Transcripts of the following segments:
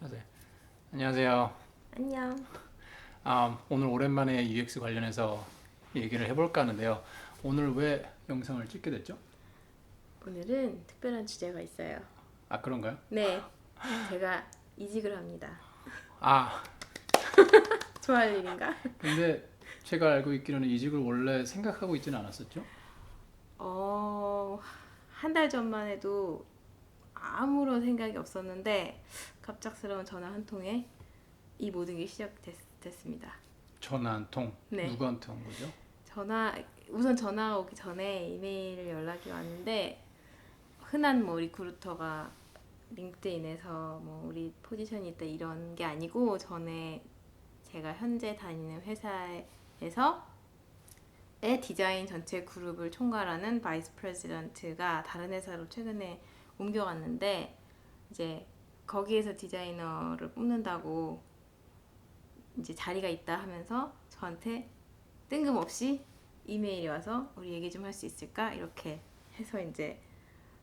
안녕하세요. 안녕하세요. 안녕. 아, 오늘 오랜만에 UX 관련해서 얘기를 해볼까 하는데요. 오늘 왜 영상을 찍게 됐죠? 오늘은 특별한 주제가 있어요. 아 그런가요? 네, 제가 이직을 합니다. 아 좋아할 일인가? 근데 제가 알고 있기로는 이직을 원래 생각하고 있지는 않았었죠? 어, 한 달 전만 해도 아무런 생각이 없었는데 갑작스러운 전화 한 통에 이 모든 게 시작됐습니다. 전화 한 통. 네. 누구한테 온 거죠? 전화 우선 전화가 오기 전에 이메일 연락이 왔는데 흔한 뭐 리크루터가 링크드인에서 뭐 우리 포지션이 있다 이런 게 아니고 전에 제가 현재 다니는 회사에서 의 디자인 전체 그룹을 총괄하는 바이스 프레지던트가 다른 회사로 최근에 옮겨갔는데 이제 거기에서 디자이너를 뽑는다고 이제 자리가 있다 하면서 저한테 뜬금없이 이메일이 와서 우리 얘기 좀 할 수 있을까 이렇게 해서 이제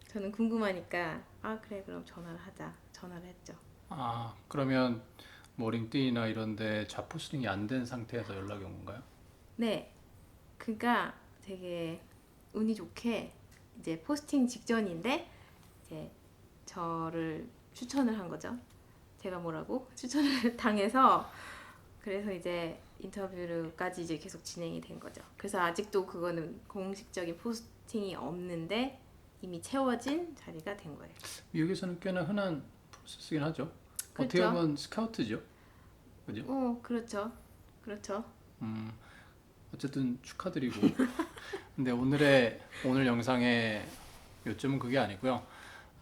저는 궁금하니까 아 그래 그럼 전화를 하자 전화를 했죠. 아 그러면 뭐 링크드인이나 이런데 자포스팅이 안 된 상태에서 연락이 온 건가요? 네, 그러니까 되게 운이 좋게 이제 포스팅 직전인데 이제 저를 추천을 한 거죠. 제가 뭐라고 추천을 당해서 그래서 이제 인터뷰까지 이제 계속 진행이 된 거죠. 그래서 아직도 그거는 공식적인 포스팅이 없는데 이미 채워진 자리가 된 거예요. 미국에서는 꽤나 흔한 프로세스긴 하죠. 어떻게 그렇죠. 보면 스카우트죠. 그죠? 어, 그렇죠, 그렇죠. 음, 어쨌든 축하드리고. 근데 오늘의 오늘 영상의 요점은 그게 아니고요.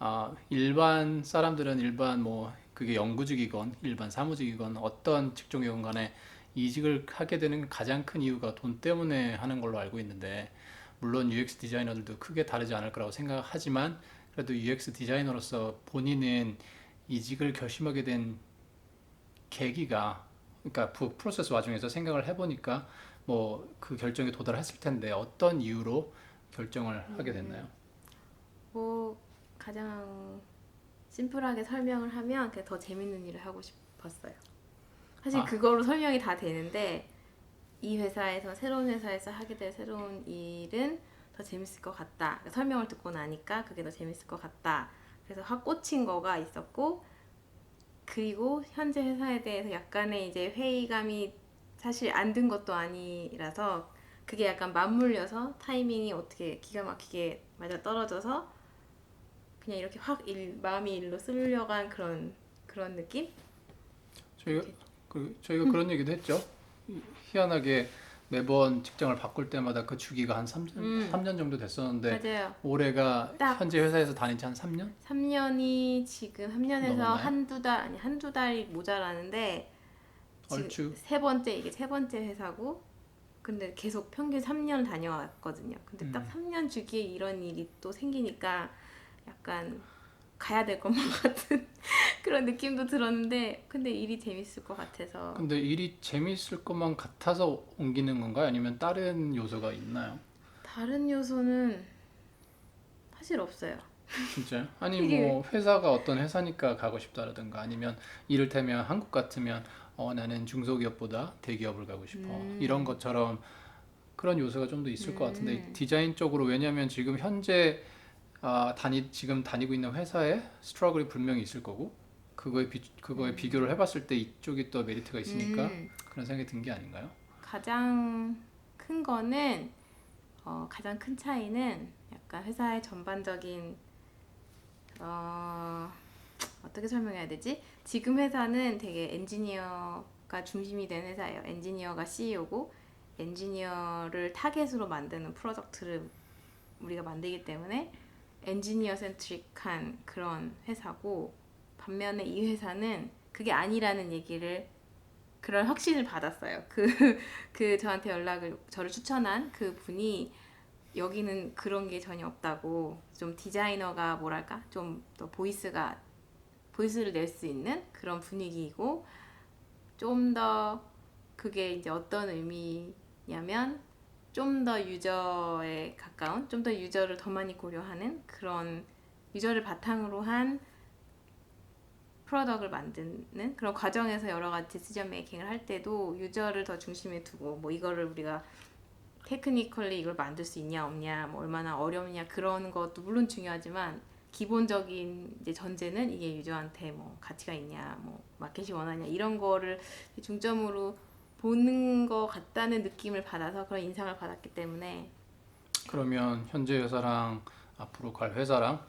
아, 일반 사람들은 일반 뭐 그게 영구직이건 일반 사무직이건 어떤 직종이건 간에 이직을 하게 되는 가장 큰 이유가 돈 때문에 하는 걸로 알고 있는데 물론 UX 디자이너들도 크게 다르지 않을 거라고 생각하지만 그래도 UX 디자이너로서 본인은 이직을 결심하게 된 계기가 그러니까 그 프로세스 와중에서 생각을 해보니까 뭐 그 결정에 도달했을 텐데 어떤 이유로 결정을 하게 됐나요? 뭐 가장 심플하게 설명을 하면 그냥 더 재밌는 일을 하고 싶었어요. 사실 아. 그거로 설명이 다 되는데 이 회사에서 새로운 회사에서 하게 될 새로운 일은 더 재밌을 것 같다. 그러니까 설명을 듣고 나니까 그게 더 재밌을 것 같다. 그래서 확 꽂힌 거가 있었고 그리고 현재 회사에 대해서 약간의 이제 회의감이 사실 안 든 것도 아니라서 그게 약간 맞물려서 타이밍이 어떻게 기가 막히게 맞아 떨어져서 그냥 이렇게 확 일, 마음이 일로 쓸려간 그런 그런 느낌? 저희가 그 저희가 그런 얘기도 했죠. 희- 희한하게 매번 직장을 바꿀 때마다 그 주기가 한 3년, 음. 3년 정도 됐었는데 맞아요. 올해가 딱. 현재 회사에서 다닌 지 한 3년? 3년이 지금 3년에서 넘었나요? 한두 달 아니 한두 달이 모자라는데 얼추 세 번째 이게 세 번째 회사고 근데 계속 평균 3년 다녀왔거든요. 근데 딱 음. 3년 주기에 이런 일이 또 생기니까 약간 가야 될 것만 같은 그런 느낌도 들었는데 근데 일이 재밌을 것 같아서 근데 일이 재미있을 것만 같아서 옮기는 건가요? 아니면 다른 요소가 있나요? 다른 요소는 사실 없어요. 진짜요? 아니 이게- 뭐 회사가 어떤 회사니까 가고 싶다라든가 아니면 이를테면 한국 같으면 어 나는 중소기업보다 대기업을 가고 싶어 음. 이런 것처럼 그런 요소가 좀 더 있을 것 같은데 음. 디자인 쪽으로 왜냐하면 지금 현재 아, 다니 지금 다니고 있는 회사에 스트러글이 분명히 있을 거고 그거에 비 그거에 비교를 해봤을 때 이쪽이 또 메리트가 있으니까 음. 그런 생각이 든 게 아닌가요? 가장 큰 거는 어, 가장 큰 차이는 약간 회사의 전반적인 어, 어떻게 설명해야 되지? 지금 회사는 되게 엔지니어가 중심이 된 회사예요. 엔지니어가 CEO고 엔지니어를 타겟으로 만드는 프로덕트를 우리가 만들기 때문에 엔지니어 센트릭한 그런 회사고 반면에 이 회사는 그게 아니라는 얘기를 그런 확신을 받았어요. 그, 그 저한테 연락을, 저를 추천한 그 분이 여기는 그런 게 전혀 없다고 좀 디자이너가 뭐랄까 좀 더 보이스가 보이스를 낼 수 있는 그런 분위기이고 좀 더 그게 이제 어떤 의미냐면 좀 더 유저에 가까운 좀 더 유저를 더 많이 고려하는 그런 유저를 바탕으로 한 프로덕을 만드는 그런 과정에서 여러 가지 디시전 메이킹을 할 때도 유저를 더 중심에 두고 뭐 이거를 우리가 테크니컬리 이걸 만들 수 있냐 없냐 뭐 얼마나 어렵냐 그런 것도 물론 중요하지만 기본적인 이제 전제는 이게 유저한테 뭐 가치가 있냐 뭐 마켓이 원하냐 이런 거를 중점으로 보는 것 같다는 느낌을 받아서 그런 인상을 받았기 때문에. 그러면 현재 회사랑 앞으로 갈 회사랑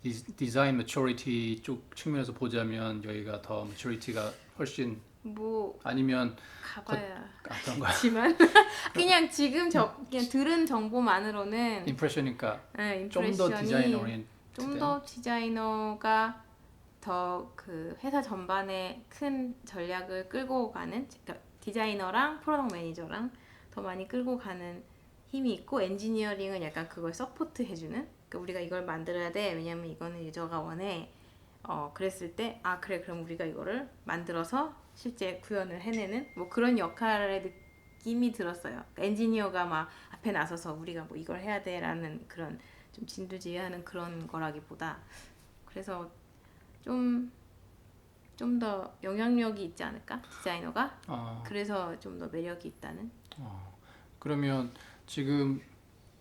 디, 디자인 매처리티 쪽 측면에서 보자면 여기가 더 매처리티가 훨씬 뭐 아니면 가봐야 어떤 거야? 지만. 그냥 지금 저 그냥 들은 정보만으로는 임프레션이니까 네, 좀더 디자인 오리엔 좀더 디자이너가 더 그 회사 전반에 큰 전략을 끌고 가는 그러니까 디자이너랑 프로덕트 매니저랑 더 많이 끌고 가는 힘이 있고 엔지니어링은 약간 그걸 서포트 해주는? 그러니까 우리가 이걸 만들어야 돼. 왜냐면 이거는 유저가 원해. 어 그랬을 때 아 그래. 그럼 우리가 이거를 만들어서 실제 구현을 해내는? 뭐 그런 역할의 느낌이 들었어요. 그러니까 엔지니어가 막 앞에 나서서 우리가 뭐 이걸 해야 돼라는 그런 좀 진두지휘하는 그런 거라기보다. 그래서 좀 좀 더 영향력이 있지 않을까? 디자이너가? 어, 그래서 좀 더 매력이 있다는? 어. 그러면 지금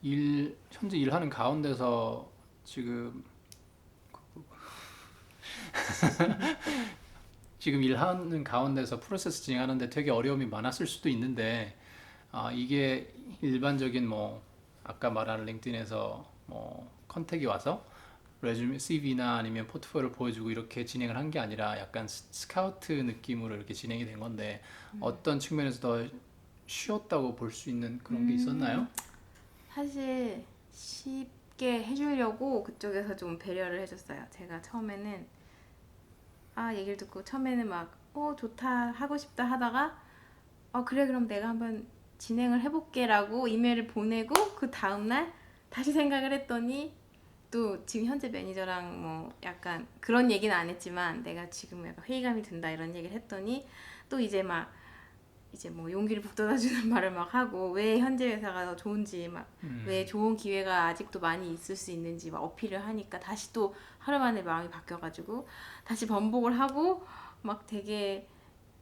일 현재 일하는 가운데서 지금 지금 일하는 가운데서 프로세스 진행하는데 되게 어려움이 많았을 수도 있는데 아, 이게 일반적인 뭐 아까 말한 링크드인에서 뭐 컨택이 와서 레주메 CV나 아니면 포트폴리오를 보여주고 이렇게 진행을 한 게 아니라 약간 스- 스카우트 느낌으로 이렇게 진행이 된 건데 어떤 측면에서 더 쉬웠다고 볼 수 있는 그런 게 있었나요? 사실 쉽게 해주려고 그쪽에서 좀 배려를 해줬어요. 제가 처음에는 아 얘기를 듣고 처음에는 막어 좋다 하고 싶다 하다가 어 그래 그럼 내가 한번 진행을 해볼게라고 이메일을 보내고 그 다음날 다시 생각을 했더니 또 지금 현재 매니저랑 뭐 약간 그런 얘기는 안 했지만 내가 지금 약간 회의감이 든다 이런 얘기를 했더니 또 이제 막 이제 뭐 용기를 북돋아주는 말을 막 하고 왜 현재 회사가 더 좋은지 막 음. 왜 좋은 기회가 아직도 많이 있을 수 있는지 막 어필을 하니까 다시 또 하루 만에 마음이 바뀌어가지고 다시 번복을 하고 막 되게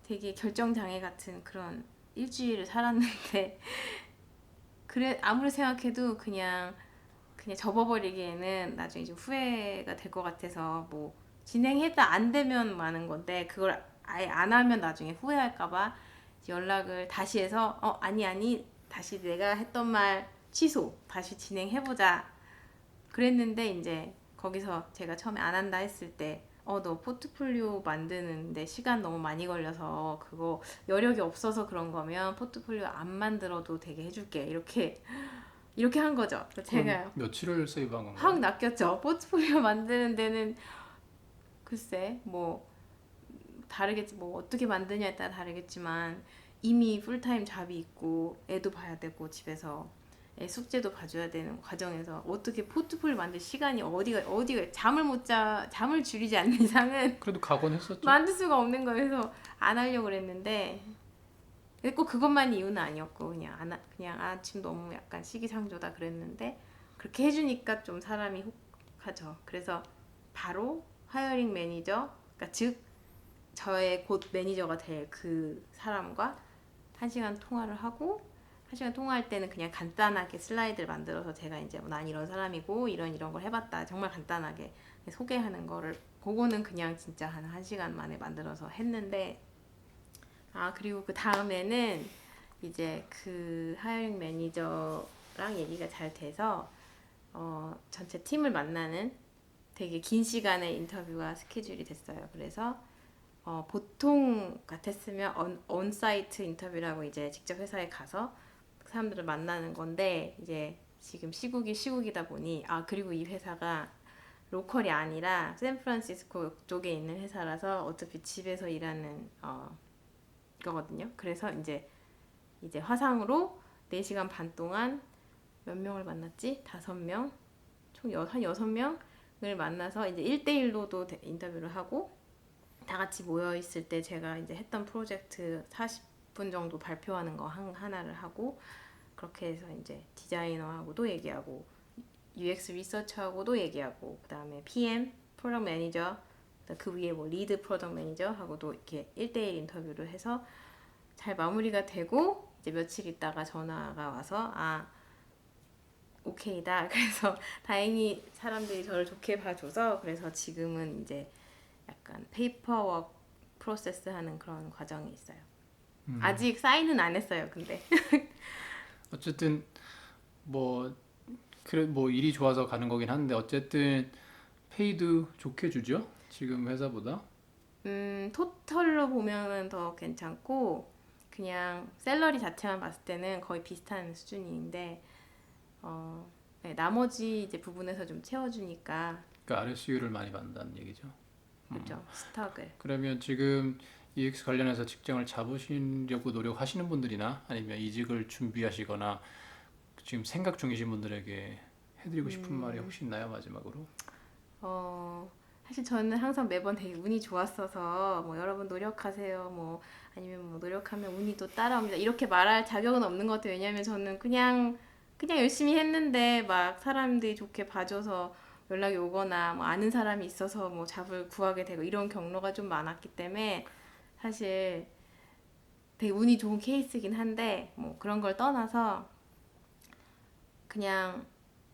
되게 결정 장애 같은 그런 일주일을 살았는데 그래 아무리 생각해도 그냥 그냥 접어버리기에는 나중에 좀 후회가 될 것 같아서 뭐 진행했다 안 되면 많은 건데 그걸 아예 안 하면 나중에 후회할까봐 연락을 다시 해서 어 아니 아니 다시 내가 했던 말 취소 다시 진행해보자. 그랬는데 이제 거기서 제가 처음에 안 한다 했을 때 어 너 포트폴리오 만드는데 시간 너무 많이 걸려서 그거 여력이 없어서 그런 거면 포트폴리오 안 만들어도 되게 해줄게. 이렇게 이렇게 한 거죠 제가 며칠을 세이브한 건가요? 확 낚였죠. 포트폴리오 만드는 데는 글쎄 뭐 다르겠지 뭐 어떻게 만드냐에 따라 다르겠지만 이미 풀타임 잡이 있고 애도 봐야 되고 집에서 애 숙제도 봐줘야 되는 과정에서 어떻게 포트폴리오 만들 시간이 어디가 어디가 잠을 못 자 잠을 줄이지 않는 이상은 그래도 각오는 했었죠. 만들 수가 없는 거여서 안 하려고 그랬는데 근데 꼭 그것만이 이유는 아니었고 그냥 안 하- 그냥 아 지금 너무 약간 시기상조다 그랬는데 그렇게 해주니까 좀 사람이 혹하죠. 그래서 바로 하이어링 매니저 그러니까 즉 저의 곧 매니저가 될 그 사람과 한 시간 통화를 하고 한 시간 통화할 때는 그냥 간단하게 슬라이드를 만들어서 제가 이제 뭐난 이런 사람이고 이런 이런 걸 해봤다 정말 간단하게 소개하는 거를 그거는 그냥 진짜 한 1시간 만에 만들어서 했는데 아 그리고 그 다음에는 이제 그 하이어링 매니저랑 얘기가 잘 돼서 어 전체 팀을 만나는 되게 긴 시간의 인터뷰가 스케줄이 됐어요. 그래서 어 보통 같았으면 언, 온사이트 인터뷰라고 이제 직접 회사에 가서 사람들을 만나는 건데 이제 지금 시국이 시국이다 보니 아 그리고 이 회사가 로컬이 아니라 샌프란시스코 쪽에 있는 회사라서 어차피 집에서 일하는 어 거거든요. 그래서 이제 이제 화상으로 4시간 반 동안 몇 명을 만났지? 다섯 명? 총 여, 한 여섯 명을 만나서 이제 1대1로도 인터뷰를 하고 다 같이 모여 있을 때 제가 이제 했던 프로젝트 40분 정도 발표하는 거 한, 하나를 하고 그렇게 해서 이제 디자이너하고도 얘기하고 UX 리서처하고도 얘기하고 그다음에 PM, 프로덕트 매니저 그 위에 뭐 리드 프로덕트 매니저하고도 이렇게 1대1 인터뷰를 해서 잘 마무리가 되고 이제 며칠 있다가 전화가 와서 아 오케이다. 그래서 다행히 사람들이 저를 좋게 봐줘서 그래서 지금은 이제 약간 페이퍼워크 프로세스 하는 그런 과정이 있어요. 음. 아직 사인은 안 했어요. 근데 어쨌든 뭐 그래 뭐 일이 좋아서 가는 거긴 한데 어쨌든 페이도 좋게 주죠. 지금 회사보다. 음, 토털로 보면은 더 괜찮고 그냥 셀러리 자체만 봤을 때는 거의 비슷한 수준인데 어, 네, 나머지 이제 부분에서 좀 채워주니까 그러니까 RSU를 많이 받는다는 얘기죠. 그죠 스톡을 그러면 지금 EX 관련해서 직장을 잡으시려고 노력하시는 분들이나 아니면 이직을 준비하시거나 지금 생각 중이신 분들에게 해드리고 싶은 음. 말이 혹시 있나요 마지막으로? 어, 사실 저는 항상 매번 되게 운이 좋았어서 뭐 여러분 노력하세요 뭐 아니면 뭐 노력하면 운이 또 따라옵니다. 이렇게 말할 자격은 없는 것 같아요. 왜냐하면 저는 그냥 그냥 열심히 했는데 막 사람들이 좋게 봐줘서 연락이 오거나 뭐 아는 사람이 있어서 뭐 잡을 구하게 되고 이런 경로가 좀 많았기 때문에 사실 되게 운이 좋은 케이스긴 한데 뭐 그런 걸 떠나서 그냥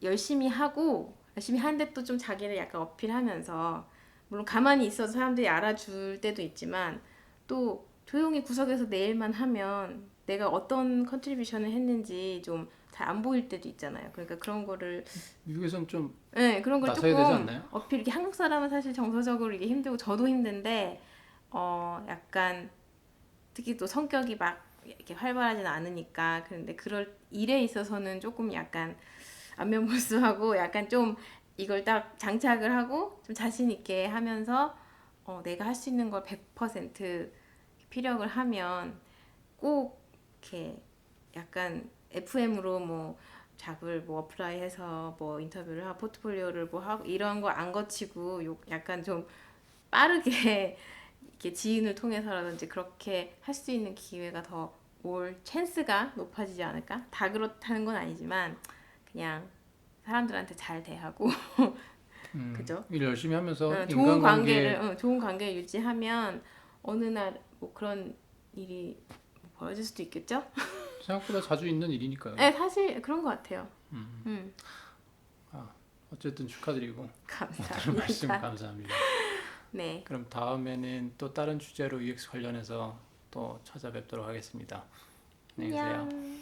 열심히 하고 열심히 하는데 또 좀 자기를 약간 어필하면서 물론 가만히 있어도 사람들이 알아줄 때도 있지만 또 조용히 구석에서 내 일만 하면 내가 어떤 컨트리뷰션을 했는지 좀 잘 안 보일 때도 있잖아요. 그러니까 그런 거를 미국에선 좀 네, 그런 걸 조금? 어필 이게 한국 사람은 사실 정서적으로 이게 힘들고 저도 힘든데 어 약간 특히 또 성격이 막 이렇게 활발하진 않으니까 그런데 그럴 일에 있어서는 조금 약간 안면 보수하고 약간 좀 이걸 딱 장착을 하고 좀 자신 있게 하면서 어 내가 할 수 있는 걸 100% 피력을 하면 꼭 이렇게 약간 FM으로 뭐 잡을 뭐 어플라이해서 뭐 인터뷰를 하고 포트폴리오를 뭐 하고 이런 거 안 거치고 요 약간 좀 빠르게 이렇게 지인을 통해서라든지 그렇게 할 수 있는 기회가 더 올 찬스가 높아지지 않을까? 다 그렇다는 건 아니지만 그냥 사람들한테 잘 대하고 음, 그죠? 일 열심히 하면서 어, 좋은 관계를 어, 좋은 관계를 유지하면 어느 날 뭐 그런 일이 벌어질 수도 있겠죠? 생각보다 자주 있는 일이니까요. 네, 사실 그런 것 같아요. 음, 음, 어쨌든 축하드리고 오늘 말씀 감사합니다. 감사합니다. 네, 그럼 다음에는 또 다른 주제로 EX 관련해서 또 찾아뵙도록 하겠습니다. 안녕히 계세요.